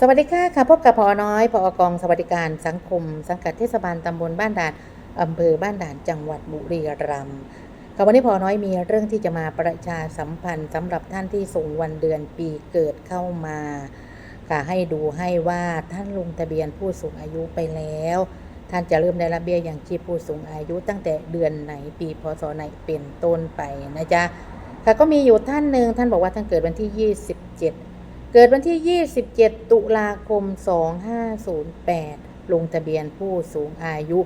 สวัสดีค่ะค่ะพบกับพอน้อยพอกองสวัสดิการสังคม สังกัดเทศบาลตำบลบ้านด่านอำเภอบ้านด่านจังหวัดบุรีรัมย์ค่ะวันนี้พอน้อยมีเรื่องที่จะมาประชาสัมพันธ์สำหรับท่านที่ส่งวันเดือนปีเกิดเข้ามาค่ะให้ดูให้ว่าท่านลงทะเบียนผู้สูงอายุไปแล้ว ท่านจะเริ่มได้รับเบี้ยอย่างชีพผู้สูงอายุตั้งแต่เดือนไหนปีพศไหนเป็นต้นไปนะจ๊ะค่ะก็มีอยู่ท่านหนึ่งท่านบอกว่าท่านเกิดวันที่ 27 เกิดวันที่ 27 ตุลาคม 2508 ลงทะเบียนผู้สูงอายุ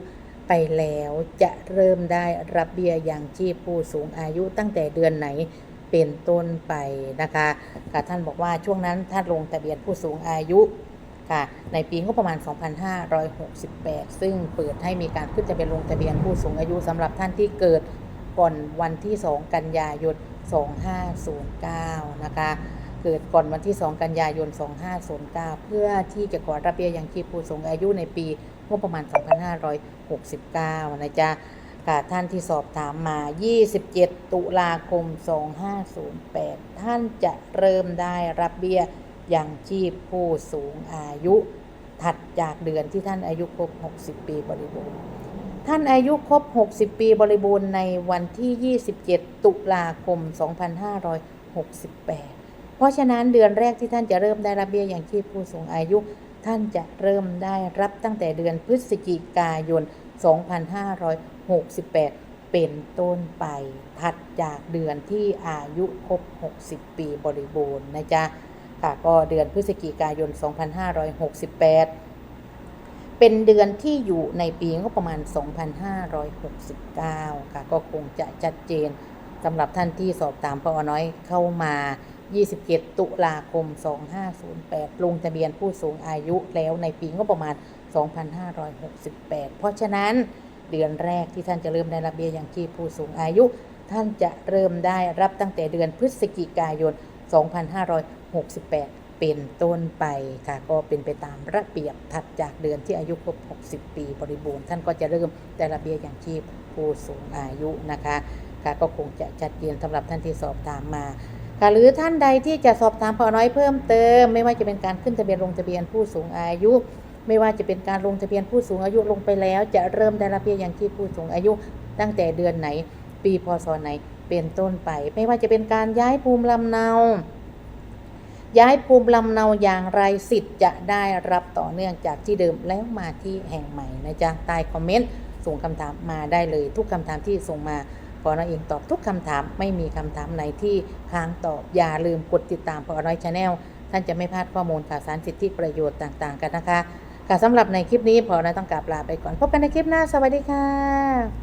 ไปแล้วจะเริ่มได้รับเบี้ยอย่างชีพผู้สูงอายุตั้งแต่เดือนไหนเป็นต้นไปนะคะค่ะท่านบอกว่าช่วงนั้นท่านลงทะเบียนผู้สูงอายุค่ะในปีงบประมาณ 2568 ซึ่งเปิดให้มีการขึ้นทะเบียนลงทะเบียนผู้สูงอายุสำหรับท่านที่เกิดก่อนวันที่ 2 กันยายน 2509 นะคะ เกิดก่อนวันที่ 2 กันยายน 2509 เพื่อที่จะขอรับเบี้ยยังชีพผู้สูงอายุในปีงบประมาณ 2569 นะจ๊ะค่ะท่านที่สอบถามมา 27 ตุลาคม 2508 ท่านจะเริ่มได้รับเบี้ยยังชีพผู้สูงอายุ ถัดจากเดือนที่ท่านอายุครบ 60 ปีบริบูรณ์ ท่านอายุครบ 60 ปีบริบูรณ์ในวันที่ 27 ตุลาคม 2568 ราะฉะนั้นเดือนแรกที่ท่านจะเริ่มได้รับเบี้ยอย่างชีพผู้สูงอายุ ท่านจะเริ่มได้รับตั้งแต่เดือนพฤศจิกายน 2568 เป็นต้นไป ถัดจากเดือนที่อายุครบ 60 ปีบริบูรณ์นะจ๊ะค่ะก็เดือนพฤศจิกายน 2568 เป็นเดือนที่อยู่ในปีงบประมาณ 2569 ค่ะ ก็คงจะชัดเจนสำหรับท่านที่สอบถามพอน้อยเข้ามา 27 ตุลาคม 2508 ลงทะเบียนผู้สูงอายุแล้วในปีงบประมาณ 2568 เพราะฉะนั้นเดือนแรกที่ท่านจะเริ่มได้รับเบี้ยยังชีพผู้สูงอายุ ท่านจะเริ่มได้รับตั้งแต่เดือนพฤศจิกายน 2568 เป็นต้นไปค่ะก็เป็นไปตามระเบียบถัดจากเดือนที่อายุครบ 60 ปีบริบูรณ์ ท่านก็จะเริ่มได้รับเบี้ยยังชีพผู้สูงอายุนะคะค่ะก็คงจะชัดเจนสำหรับท่านที่สอบถามมา ค่ะหรือท่านใดที่จะสอบถามพอน้อยเพิ่มเติม ไม่ว่าจะเป็นการขึ้นทะเบียนลงทะเบียนผู้สูงอายุ ไม่ว่าจะเป็นการลงทะเบียนผู้สูงอายุลงไปแล้ว จะเริ่มได้รับเบี้ยยังชีพผู้สูงอายุ ตั้งแต่เดือนไหน ปีพศไหนเป็นต้นไป ไม่ว่าจะเป็นการย้ายภูมิลำเนา ย้ายภูมิลำเนาอย่างไรสิทธิ์จะได้รับต่อเนื่องจากที่เดิมแล้วมาที่แห่งใหม่นะจ๊ะใต้คอมเมนต์ส่งคำถามมาได้เลย ทุกคำถามที่ส่งมา พอน้อยเองตอบทุกคำถามไม่มีคำถามไหนที่ค้างตอบ อย่าลืมกดติดตามพอน้อยชาแนลท่านจะไม่พลาดข้อมูลข่าวสารสิทธิประโยชน์ต่างๆ กันนะคะค่ะสำหรับในคลิปนี้พอน้อยต้องกราบลาไปก่อน พบกันในคลิปหน้า สวัสดีค่ะ